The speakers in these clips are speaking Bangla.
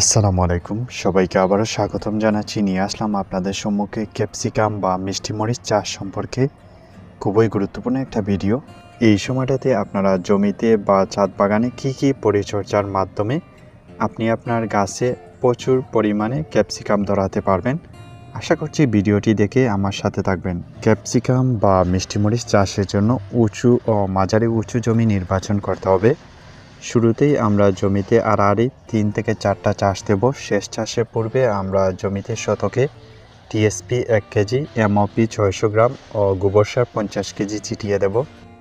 আসসালামু আলাইকুম। সবাইকে আবারও স্বাগতম জানাচ্ছি। নিয়ে আসলাম আপনাদের সম্মুখে ক্যাপসিকাম বা মিষ্টি মরিচ চাষ সম্পর্কে খুবই গুরুত্বপূর্ণ একটা ভিডিও। এই সময়টাতে আপনারা জমিতে বা ছাদ বাগানে কী কী পরিচর্যার মাধ্যমে আপনি আপনার গাছে প্রচুর পরিমাণে ক্যাপসিকাম ধরাতে পারবেন? আশা করছি ভিডিওটি দেখে আমার সাথে থাকবেন। ক্যাপসিকাম বা মিষ্টি মরিচ চাষের জন্য উঁচু ও মাঝারি উঁচু জমি নির্বাচন করতে হবে। শুরুতেই আমরা জমিতে আড়াআড়ি তিন থেকে চারটা চাষ দেব। শেষ চাষের পূর্বে আমরা জমিতে শতকে টিএসপি এক কেজি, এমওপি ছয়শো গ্রাম ও গোবর সার পঞ্চাশ কেজি ছিটিয়ে দেব।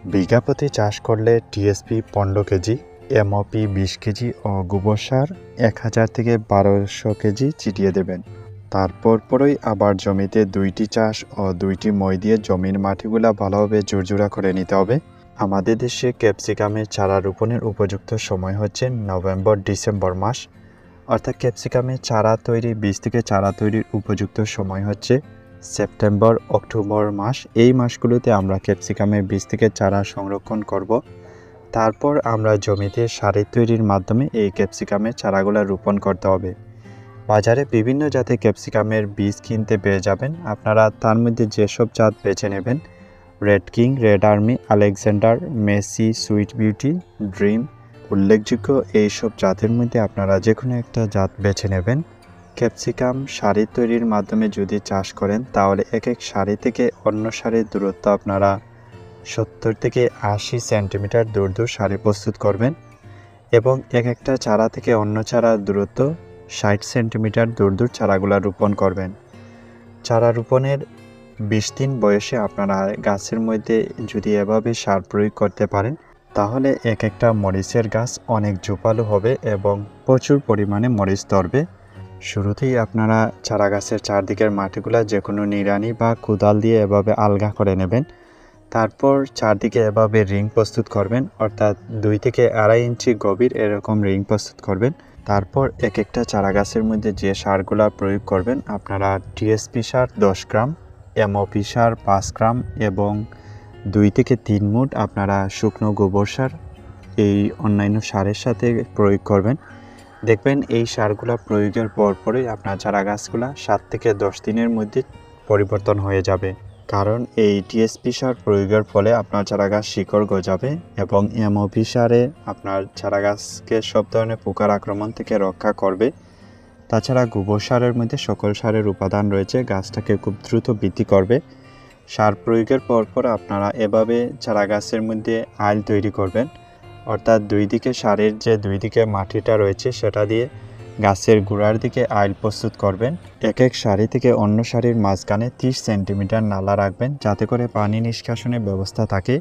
বিঘা প্রতি চাষ করলে টিএসপি পনেরো কেজি, এমওপি বিশ কেজি ও গোবর সার এক হাজার থেকে বারোশো কেজি ছিটিয়ে দেবেন। তারপর পরই আবার জমিতে দুইটি চাষ ও দুইটি মই দিয়ে জমির মাটিগুলা ভালোভাবে জোরজোড়া করে নিতে হবে। আমাদের দেশে ক্যাপসিকামের চারা রোপণের উপযুক্ত সময় হচ্ছে নভেম্বর, ডিসেম্বর মাস। অর্থাৎ ক্যাপসিকামের চারা তৈরি বীজ থেকে চারা তৈরির উপযুক্ত সময় হচ্ছে সেপ্টেম্বর, অক্টোবর মাস। এই মাসগুলোতে আমরা ক্যাপসিকামের বীজ থেকে চারা সংরক্ষণ করব। তারপর আমরা জমিতে সারি তৈরির মাধ্যমে এই ক্যাপসিকামের চারাগুলো রোপণ করতে হবে। বাজারে বিভিন্ন জাতের ক্যাপসিকামের বীজ কিনতে পেয়ে যাবেন। আপনারা তার মধ্যে যেসব জাত বেছে নেবেন red king, red army, Alexander, Messi, sweet beauty, dream. উল্লেখযোগ্য এইসব জাতের মধ্যে আপনারা যে কোনো একটা জাত বেছে নেবেন। ক্যাপসিকাম সারি তৈরির মাধ্যমে যদি চাষ করেন, তাহলে এক এক সারি থেকে অন্য সারির দূরত্ব আপনারা সত্তর থেকে আশি সেন্টিমিটার দূর দূর সারি প্রস্তুত করবেন এবং এক একটা চারা থেকে অন্য চারার দূরত্ব ষাট সেন্টিমিটার দূর দূর চারাগুলা রোপণ করবেন। চারা রোপণের বিশ দিন বয়সে আপনারা গাছের মধ্যে যদি এভাবে সার প্রয়োগ করতে পারেন, তাহলে এক একটা মরিচের গাছ অনেক জোপালো হবে এবং প্রচুর পরিমাণে মরিচ ধরবে। শুরুতেই আপনারা চারা গাছের চারদিকের মাটিগুলা যে কোনো নিড়ানি বা কোদাল দিয়ে এভাবে আলগা করে নেবেন। তারপর চারদিকে এভাবে রিং প্রস্তুত করবেন, অর্থাৎ দুই থেকে আড়াই ইঞ্চি গভীর এরকম রিং প্রস্তুত করবেন। তারপর এক একটা চারা গাছের মধ্যে যে সারগুলা প্রয়োগ করবেন, আপনারা টিএসপি সার দশ গ্রাম এমওপি সার, পাঁচ গ্রাম এবং দুই থেকে তিন মুট আপনারা শুকনো গোবর সার এই অন্যান্য সারের সাথে প্রয়োগ করবেন। দেখবেন এই সারগুলা প্রয়োগের পর পরই আপনার চারা গাছগুলা সাত থেকে দশ দিনের মধ্যে পরিবর্তন হয়ে যাবে। কারণ এই টিএসপি সার প্রয়োগের ফলে আপনার চারা গাছ শিকড় গজাবে এবং এমওপি সারে আপনার চারা গাছকে সব ধরনের পোকার আক্রমণ থেকে রক্ষা করবে। তাছাড়া গোবর সারের মধ্যে সকল সারের উপাদান রয়েছে, গাছটাকে খুব দ্রুত বৃদ্ধি করবে। সার প্রয়োগের পর পর আপনারা এভাবে চারা গাছের মধ্যে আইল তৈরি করবেন। অর্থাৎ দুই দিকে সারের যে দুই দিকে মাটিটা রয়েছে, সেটা দিয়ে গাছের গোড়ার দিকে আইল প্রস্তুত করবেন। এক এক সারি থেকে অন্য সারির মাঝখানে তিরিশ সেন্টিমিটার নালা রাখবেন, যাতে করে পানি নিষ্কাশনের ব্যবস্থা থাকে।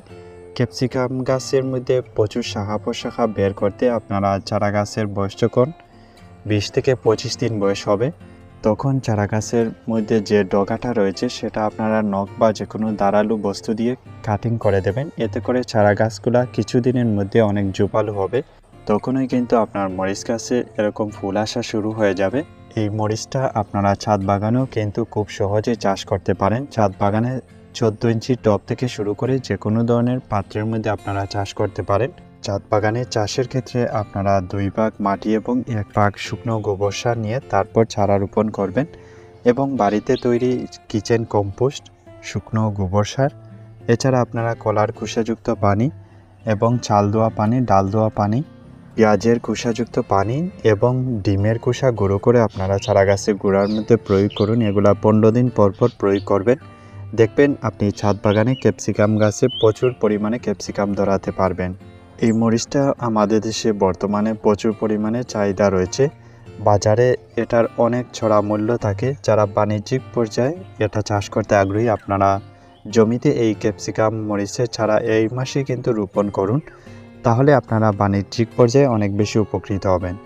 ক্যাপসিকাম গাছের মধ্যে প্রচুর শাখা প্রশাখা বের করতে আপনারা চারা গাছের বয়স বিশ থেকে পঁচিশ দিন বয়স হবে, তখন চারা গাছের মধ্যে যে ডগাটা রয়েছে সেটা আপনারা নখ বা যে কোনো দাঁড়ালু বস্তু দিয়ে কাটিং করে দেবেন। এতে করে চারা গাছগুলা কিছুদিনের মধ্যে অনেক জোপালো হবে। তখনই কিন্তু আপনার মরিচ গাছে এরকম ফুল আসা শুরু হয়ে যাবে। এই মরিচটা আপনারা ছাদ বাগানেও কিন্তু খুব সহজে চাষ করতে পারেন। ছাদ বাগানে চোদ্দ ইঞ্চি টব থেকে শুরু করে যে কোনো ধরনের পাত্রের মধ্যে আপনারা চাষ করতে পারেন। ছাদ বাগানে চাষের ক্ষেত্রে আপনারা দুই ভাগ মাটি এবং এক ভাগ শুকনো গোবর সার নিয়ে তারপর চারা রোপণ করবেন এবং বাড়িতে তৈরি কিচেন কম্পোস্ট, শুকনো গোবর সার, এছাড়া আপনারা কলার খোসাযুক্ত পানি এবং চাল দোয়া পানি, ডাল দোয়া পানি, পেঁয়াজের খোসাযুক্ত পানি এবং ডিমের খোসা গুঁড়ো করে আপনারা চারা গাছের গোড়ার মধ্যে প্রয়োগ করুন। এগুলো পনেরো দিন পর পর প্রয়োগ করবেন। দেখবেন আপনি ছাদ বাগানে ক্যাপসিকাম গাছে প্রচুর পরিমাণে ক্যাপসিকাম ধরাতে পারবেন। এই মরিচটা আমাদের দেশে বর্তমানে প্রচুর পরিমাণে চাহিদা রয়েছে। বাজারে এটার অনেক ছড়া মূল্য থাকে। যারা বাণিজ্যিক পর্যায়ে এটা চাষ করতে আগ্রহী, আপনারা জমিতে এই ক্যাপসিকাম মরিচের ছাড়া এই মাসে কিন্তু রোপণ করুন। তাহলে আপনারা বাণিজ্যিক পর্যায়ে অনেক বেশি উপকৃত হবেন।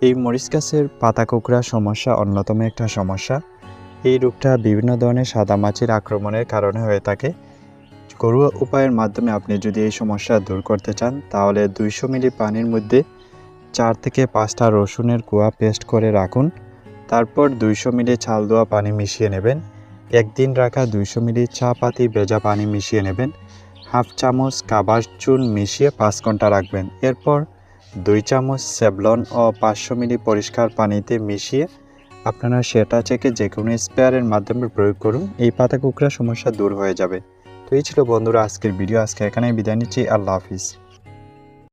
এই মরিচ গাছের পাতা কুকড়া সমস্যা অন্যতম একটা সমস্যা। এই রোগটা বিভিন্ন ধরনের সাদা মাছির আক্রমণের কারণে হয়ে থাকে। ঘরোয়া উপায়ের মাধ্যমে আপনি যদি এই সমস্যা দূর করতে চান, তাহলে দুইশো মিলি পানির মধ্যে চার থেকে পাঁচটা রসুনের কুয়া পেস্ট করে রাখুন। তারপর দুইশো মিলি ছাল দোয়া পানি মিশিয়ে নেবেন। একদিন রাখা দুইশো মিলি চা পাতি ভেজা পানি মিশিয়ে নেবেন। হাফ চামচ কাবাস চুন মিশিয়ে পাঁচ ঘণ্টা রাখবেন। এরপর দুই চামচ সেবলন ও পাঁচশো মিলি পরিষ্কার পানিতে মিশিয়ে আপনারা সেটা চেকে যে কোনো স্পেয়ারের মাধ্যমে প্রয়োগ করুন। এই পাতা কুকরা সমস্যা দূর হয়ে যাবে। তো এই ছিল বন্ধুরা আজকের ভিডিও। আজকে এখানে বিদায় নিচ্ছি। আল্লাহ হাফিজ।